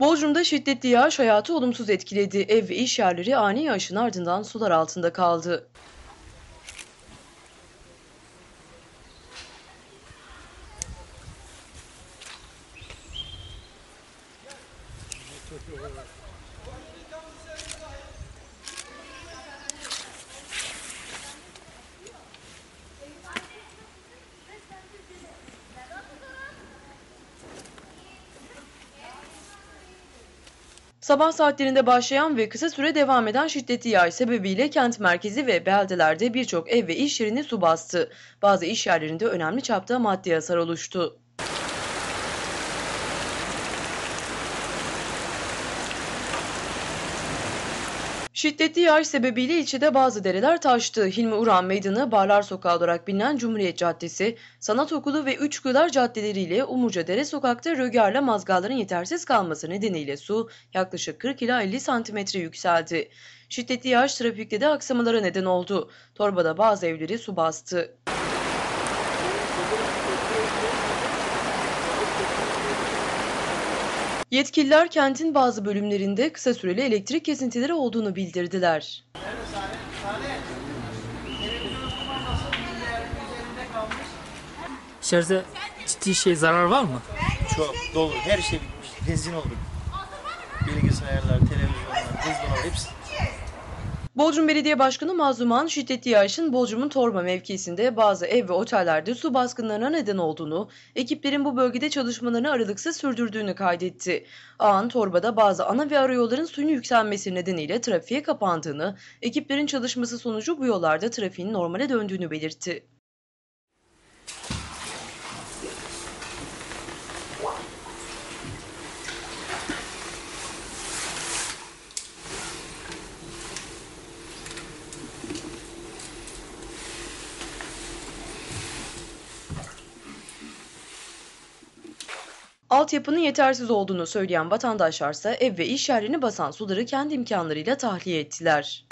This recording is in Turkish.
Bodrum'da şiddetli yağış hayatı olumsuz etkiledi. Ev ve iş yerleri ani yağışın ardından sular altında kaldı. Sabah saatlerinde başlayan ve kısa süre devam eden şiddetli yağış sebebiyle kent merkezi ve beldelerde birçok ev ve iş yerini su bastı. Bazı iş yerlerinde önemli çapta maddi hasar oluştu. Şiddetli yağış sebebiyle ilçede bazı dereler taştı. Hilmi Uran Meydanı, Barlar Sokağı olarak bilinen Cumhuriyet Caddesi, Sanat Okulu ve Üçküdar caddeleriyle Umurca Dere Sokak'ta rögarla mazgalların yetersiz kalması nedeniyle su yaklaşık 40 ila 50 santimetre yükseldi. Şiddetli yağış trafikte de aksamalara neden oldu. Torbada bazı evleri su bastı. Yetkililer kentin bazı bölümlerinde kısa süreli elektrik kesintileri olduğunu bildirdiler. İçeride ciddi şey zarar var mı? Çok dolu. Her şey bitmiş. Benzin oldu. Bilgisayarlar, televizyonlar, buzdolabı hepsi. Bodrum Belediye Başkanı Mazluman şiddetli yağışın Bodrum'un Torba mevkisinde bazı ev ve otellerde su baskınlarına neden olduğunu, ekiplerin bu bölgede çalışmalarını aralıksız sürdürdüğünü kaydetti. Ağın Torba'da bazı ana ve arayolların suyun yükselmesi nedeniyle trafiğe kapandığını, ekiplerin çalışması sonucu bu yollarda trafiğin normale döndüğünü belirtti. Altyapının yetersiz olduğunu söyleyen vatandaşlarsa ev ve iş yerlerini basan suları kendi imkanlarıyla tahliye ettiler.